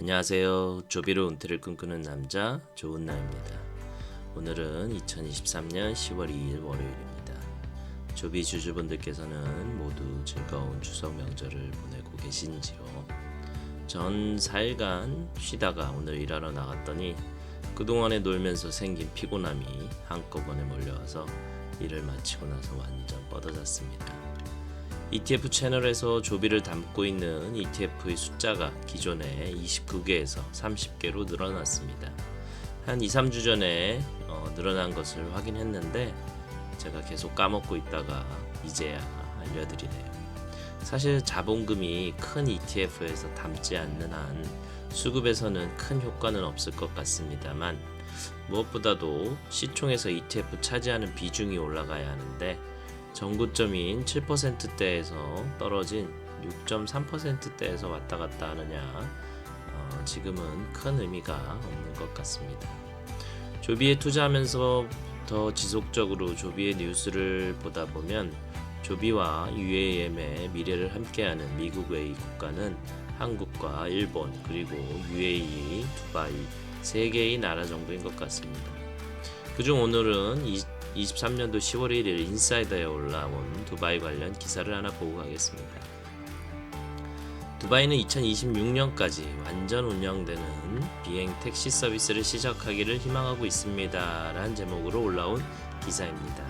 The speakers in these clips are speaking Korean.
안녕하세요. 조비로 은퇴를 꿈꾸는 남자 조은나입니다. 오늘은 2023년 10월 2일 월요일입니다. 조비 주주분들께서는 모두 즐거운 추석 명절을 보내고 계신지요? 전 4일간 쉬다가 오늘 일하러 나갔더니 그동안에 놀면서 생긴 피곤함이 한꺼번에 몰려와서 일을 마치고 나서 완전 뻗어졌습니다. ETF 채널에서 조비를 담고 있는 ETF의 숫자가 기존의 29개에서 30개로 늘어났습니다. 한 2, 3주 전에 어, 늘어난 것을 확인했는데 제가 계속 까먹고 있다가 이제야 알려드리네요. 사실 자본금이 큰 ETF에서 담지 않는 한 수급에서는 큰 효과는 없을 것 같습니다만 무엇보다도 시총에서 ETF 차지하는 비중이 올라가야 하는데 전고점인 7%대에서 떨어진 6.3%대에서 왔다 갔다 하느냐 어, 지금은 큰 의미가 없는 것 같습니다. 조비에 투자하면서 더 지속적으로 조비의 뉴스를 보다 보면 조비와 UAM의 미래를 함께하는 미국 외의 국가는 한국과 일본 그리고 UAE, 두바이 세 개의 나라 정도인 것 같습니다. 그중 오늘은 23년도 10월 1일 인사이더에 올라온 두바이 관련 기사를 하나 보고 가겠습니다. 두바이는 2026년까지 완전 운영되는 비행 택시 서비스를 시작하기를 희망하고 있습니다. 라는 제목으로 올라온 기사입니다.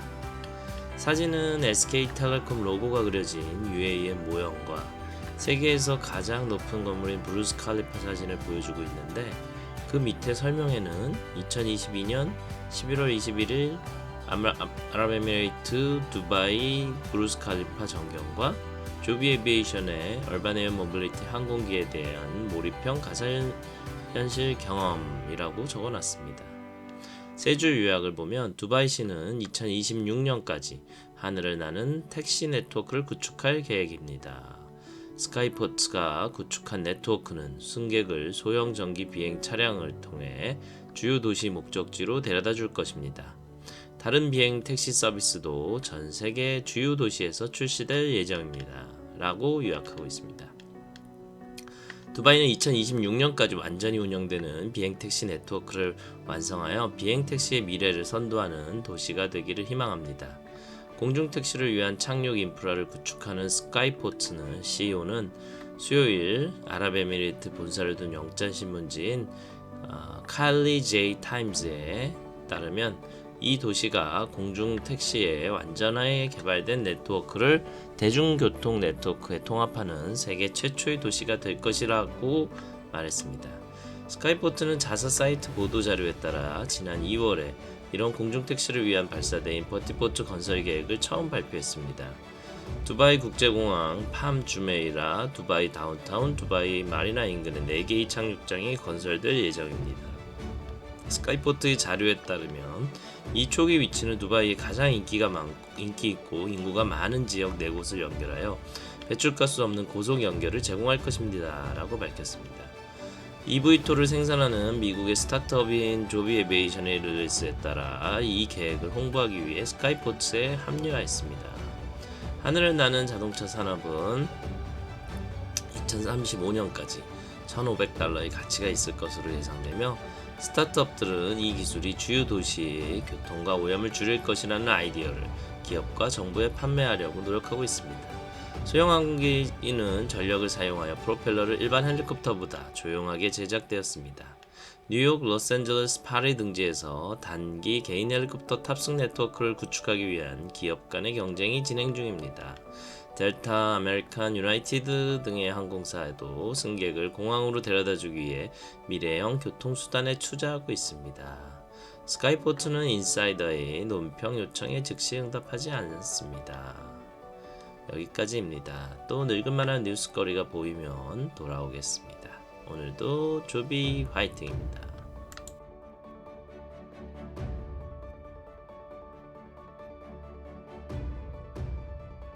사진은 SK텔레콤 로고가 그려진 UAE의 모형과 세계에서 가장 높은 건물인 브루스 칼리파 사진을 보여주고 있는데 그 밑에 설명에는 2022년 11월 21일 아마- 아랍에미레이트 두바이 브루스 칼리파 전경과 조비 에비에이션의 얼바네어 모빌리티 항공기에 대한 몰입형 가상현실 경험이라고 적어놨습니다. 세 줄 요약을 보면 두바이시는 2026년까지 하늘을 나는 택시 네트워크를 구축할 계획입니다. 스카이포츠가 구축한 네트워크는 승객을 소형 전기 비행 차량을 통해 주요 도시 목적지로 데려다 줄 것입니다. 다른 비행 택시 서비스도 전 세계 주요 도시에서 출시될 예정입니다. 라고 요약하고 있습니다. 두바이는 2026년까지 완전히 운영되는 비행 택시 네트워크를 완성하여 비행 택시의 미래를 선도하는 도시가 되기를 희망합니다. 공중 택시를 위한 착륙 인프라를 구축하는 스카이포츠는 CEO는 수요일 아랍에미리트 본사를 둔 영장 신문지인 어, 칼리 제이 타임즈에 따르면 이 도시가 공중 택시의 완전하게 개발된 네트워크를 대중교통 네트워크에 통합하는 세계 최초의 도시가 될 것이라고 말했습니다. 스카이포트는 자사 사이트 보도 자료에 따라 지난 2월에 이런 공중 택시를 위한 발사대인 버티포트 건설 계획을 처음 발표했습니다. 두바이 국제공항 팜 주메이라, 두바이 다운타운, 두바이 마리나 인근의 4개의 착륙장이 건설될 예정입니다. 스카이포트의 자료에 따르면 이 초기 위치는 두바이의 가장 인기가 많, 인기 있고 인구가 많은 지역 네 곳을 연결하여 배출가스 없는 고속 연결을 제공할 것입니다라고 밝혔습니다. EV2를 생산하는 미국의 스타트업인 조비 에베이션의 릴리스에 따라 이 계획을 홍보하기 위해 스카이포츠에 합류하였습니다. 하늘을 나는 자동차 산업은 2035년까지 1,500달러의 가치가 있을 것으로 예상되며 스타트업들은 이 기술이 주요 도시의 교통과 오염을 줄일 것이라는 아이디어를 기업과 정부에 판매하려고 노력하고 있습니다. 소형 항공기는 전력을 사용하여 프로펠러를 일반 헬리콥터보다 조용하게 제작되었습니다. 뉴욕, 로스앤젤레스, 파리 등지에서 단기 개인 헬리콥터 탑승 네트워크를 구축하기 위한 기업 간의 경쟁이 진행 중입니다. 델타, 아메리칸, 유나이티드 등의 항공사에도 승객을 공항으로 데려다 주기 위해 미래형 교통수단에 투자하고 있습니다. 스카이포트는 인사이더의 논평 요청에 즉시 응답하지 않습니다. 여기까지입니다. 또 늙은만한 뉴스거리가 보이면 돌아오겠습니다. 오늘도 조비 화이팅입니다.